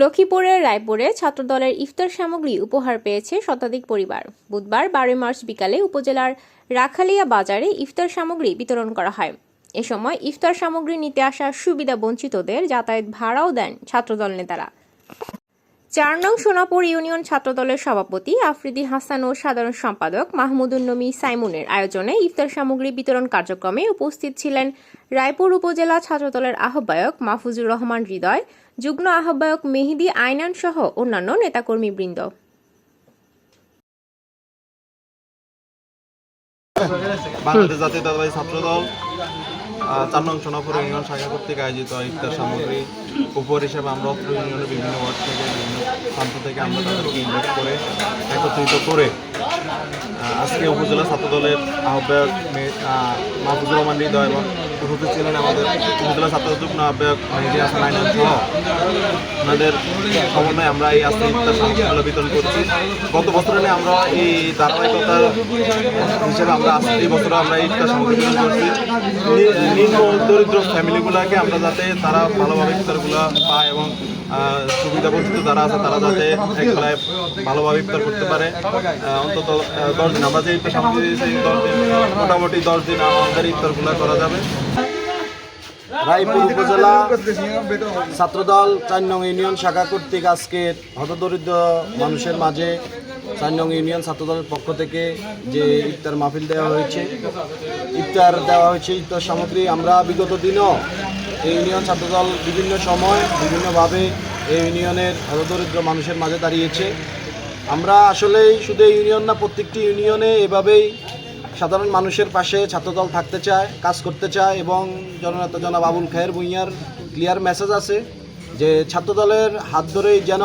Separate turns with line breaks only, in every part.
লক্ষ্মীপুরের রায়পুরে ছাত্রদলের ইফতার সামগ্রী উপহার পেয়েছে শতাধিক পরিবার। বুধবার বারোই মার্চ বিকালে উপজেলার রাখালিয়া বাজারে ইফতার সামগ্রী বিতরণ করা হয়। এ সময় ইফতার সামগ্রী নিতে আসা সুবিধা বঞ্চিতদের যাতায়াত ভাড়াও দেন ছাত্রদল নেতারা। চার নং সোনাপুর ইউনিয়ন ছাত্রদলের সভাপতি আফ্রিদি হাসান ও সাধারণ সম্পাদক মাহমুদুন নবী সাইমুনের আয়োজনে ইফতার সামগ্রী বিতরণ কার্যক্রমে উপস্থিত ছিলেন রায়পুর উপজেলা ছাত্রদলের আহ্বায়ক মাহফুজুর রহমান হৃদয়, যুগ্ম আহ্বায়ক মেহেদি আইনান সহ অন্যান্য নেতাকর্মীবৃন্দ।
বাংলাদেশ জাতীয়তাবাদী ছাত্রদল চার নং সোনাপুর ইউনিয়ন শাখা কর্তৃক আয়োজিত ইফতার সামগ্রী উপর হিসেবে আমরা অত্র ইউনিয়নের বিভিন্ন ওয়ার্ড থেকে, বিভিন্ন প্রান্ত থেকে আমরা তাদেরকে ইনভাইট করে একত্রিত করে আজকে উপজেলা ছাত্র দলের আহ্বায়ক মাহফুজুর রহমান হৃদয় এবং উপস্থিত ছিলেন আমাদের উপজেলা ছাত্র যুগ্ম আহ্বায়ক মেহেদি হাসান আইনান সহ ওনাদের সমন্বয়ে আমরা এই আজকে ইফতার সামগ্রীগুলো বিতরণ করছি। গত বছরে আমরা এই ধারাবাহিকতার হিসেবে আমরা এই বছর আমরা ইফতার সামগ্রী বিতরণ করছি। নিম্ন দরিদ্র ফ্যামিলিগুলোকে আমরা যাতে তারা ভালোভাবে ইফতারগুলো পায় এবং সুবিধা বঞ্চিত যারা আছে তারা যাতে একবেলায় ভালোভাবে ইফতার করতে পারে। অন্তত দশ দিন মোটামুটি দশ দিন আমাদের করা যাবে।
রায়পুর উপজেলা ছাত্রদল চার নং ইউনিয়ন শাখা কর্তৃক আজকের হতদরিদ্র মানুষের মাঝে চার নং ইউনিয়ন ছাত্রদলের পক্ষ থেকে যে ইফতার মাহফিল দেওয়া হয়েছে, ইফতার দেওয়া হয়েছে, ইফতার সামগ্রী আমরা বিগত দিনও এই ইউনিয়ন ছাত্রদল বিভিন্ন সময় বিভিন্নভাবে এই ইউনিয়নের হতদরিদ্র মানুষের মাঝে দাঁড়িয়েছে। আমরা আসলেই শুধু ইউনিয়ন না, প্রত্যেকটি ইউনিয়নে এভাবেই সাধারণ মানুষের পাশে ছাত্রদল থাকতে চায়, কাজ করতে চায় এবং জননেতা জনাব আবুল খায়ের ভুঁইয়ার ক্লিয়ার মেসেজ আছে যে ছাত্রদলের হাত ধরেই যেন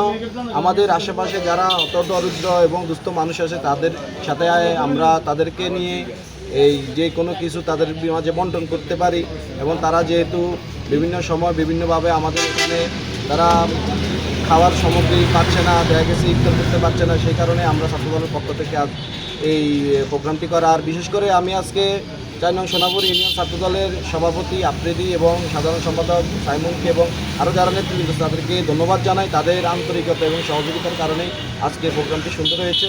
আমাদের আশেপাশে যারা অত দরিদ্র এবং দুস্থ মানুষ আছে, তাদের সাথে আমরা তাদেরকে নিয়ে এই যে কোনো কিছু তাদের মাঝে বন্টন করতে পারি এবং তারা যেহেতু বিভিন্ন সময় বিভিন্নভাবে আমাদের এখানে তারা খাওয়ার সামগ্রী পাচ্ছে না দেখা গেছে ইফতার করতে পারছে না, সেই কারণে আমরা ছাত্রদলের পক্ষ থেকে আজ এই প্রোগ্রামটি করা। আর বিশেষ করে আমি আজকে চার নং সোনাপুর ইউনিয়ন ছাত্রদলের সভাপতি আফ্রিদি এবং সাধারণ সম্পাদক সাইমুনকে এবং আরও যারা নেতৃবৃন্দ, তাদেরকে ধন্যবাদ জানাই। তাদের আন্তরিকতা এবং সহযোগিতার কারণেই আজকে প্রোগ্রামটি সুন্দর হয়েছে।